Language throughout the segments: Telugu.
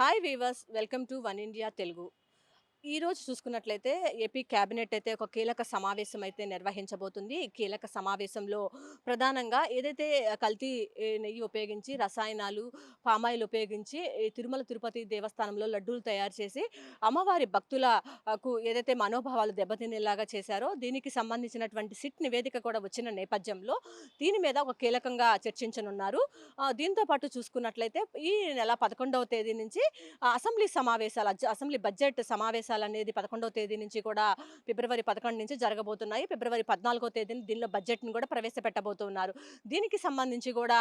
Hi viewers welcome to one India Telugu ఈ రోజు చూసుకున్నట్లయితే ఏపీ కేబినెట్ అయితే ఒక కీలక సమావేశం అయితే నిర్వహించబోతుంది. కీలక సమావేశంలో ప్రధానంగా ఏదైతే కల్తీ నెయ్యి ఉపయోగించి రసాయనాలు పామాయిల్ ఉపయోగించి తిరుమల తిరుపతి దేవస్థానంలో లడ్డూలు తయారు చేసి అమ్మవారి భక్తులకు ఏదైతే మనోభావాలు దెబ్బతినేలాగా చేశారో దీనికి సంబంధించినటువంటి సిట్ నివేదిక కూడా వచ్చిన నేపథ్యంలో దీని మీద ఒక కీలకంగా చర్చించనున్నారు. దీంతో పాటు చూసుకున్నట్లయితే ఈ నెల పదకొండవ తేదీ నుంచి అసెంబ్లీ సమావేశాలు అసెంబ్లీ బడ్జెట్ సమావేశాలు అనేది పదకొండవ తేదీ నుంచి కూడా ఫిబ్రవరి పదకొండు నుంచి జరగబోతున్నాయి. ఫిబ్రవరి పద్నాలుగో తేదీని దీనిలో బడ్జెట్ను కూడా ప్రవేశపెట్టబోతున్నారు. దీనికి సంబంధించి కూడా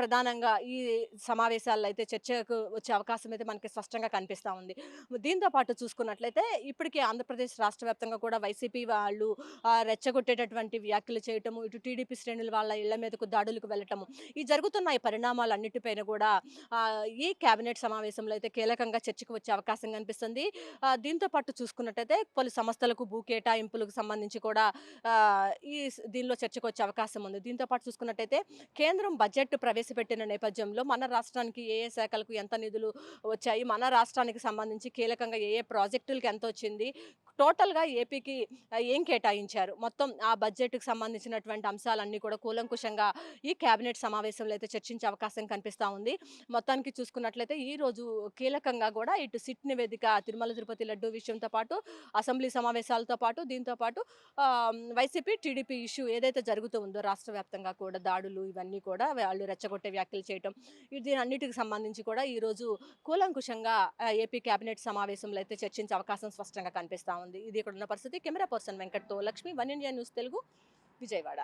ప్రధానంగా ఈ సమావేశాల్లో అయితే చర్చకు వచ్చే అవకాశం అయితే మనకి స్పష్టంగా కనిపిస్తూ ఉంది. దీంతో పాటు చూసుకున్నట్లయితే ఇప్పటికే ఆంధ్రప్రదేశ్ రాష్ట్ర వ్యాప్తంగా కూడా వైసీపీ వాళ్ళు రెచ్చగొట్టేటటువంటి వ్యాఖ్యలు చేయటము ఇటు టీడీపీ శ్రేణులు వాళ్ళ ఇళ్ళ మీదకు దాడులకు వెళ్ళటము ఈ జరుగుతున్న ఈ పరిణామాలు అన్నిటిపైన కూడా ఈ కేబినెట్ సమావేశంలో అయితే కీలకంగా చర్చకు వచ్చే అవకాశం కనిపిస్తుంది. దీంతో పాటు చూసుకున్నట్టయితే పలు సంస్థలకు భూ కేటాయింపులకు సంబంధించి కూడా ఈ దీనిలో చర్చకు వచ్చే అవకాశం ఉంది. దీంతో పాటు చూసుకున్నట్టయితే కేంద్రం బడ్జెట్ ప్రవేశపెట్టిన నేపథ్యంలో మన రాష్ట్రానికి ఏ ఏ శాఖలకు ఎంత నిధులు వచ్చాయి మన రాష్ట్రానికి సంబంధించి కీలకంగా ఏ ఏ ప్రాజెక్టులకు ఎంత వచ్చింది టోటల్గా ఏపీకి ఏం కేటాయించారు? మొత్తం ఆ బడ్జెట్కి సంబంధించినటువంటి అంశాలన్నీ కూడా కూలంకుషంగా ఈ కేబినెట్ సమావేశంలో అయితే చర్చించే అవకాశం కనిపిస్తూ ఉంది. మొత్తానికి చూసుకున్నట్లయితే ఈ రోజు కీలకంగా కూడా ఇటు సిట్ నివేదిక తిరుమల తిరుపతి లడ్డు విషయంతో పాటు అసెంబ్లీ సమావేశాలతో పాటు దీంతో పాటు వైసీపీ టీడీపీ ఇష్యూ ఏదైతే జరుగుతూ ఉందో రాష్ట్ర వ్యాప్తంగా కూడా దాడులు ఇవన్నీ కూడా వాళ్ళు రెచ్చగొట్టే వ్యాఖ్యలు చేయటం ఇది దీని అన్నిటికి సంబంధించి కూడా ఈరోజు కూలంకుషంగా ఏపీ కేబినెట్ సమావేశంలో అయితే చర్చించే అవకాశం స్పష్టంగా కనిపిస్తూ ఉంది. ఇది ఇక్కడ ఉన్న పరిస్థితి. Camera person వెంకట్తో Lakshmi one India news Telugu Vijayawada.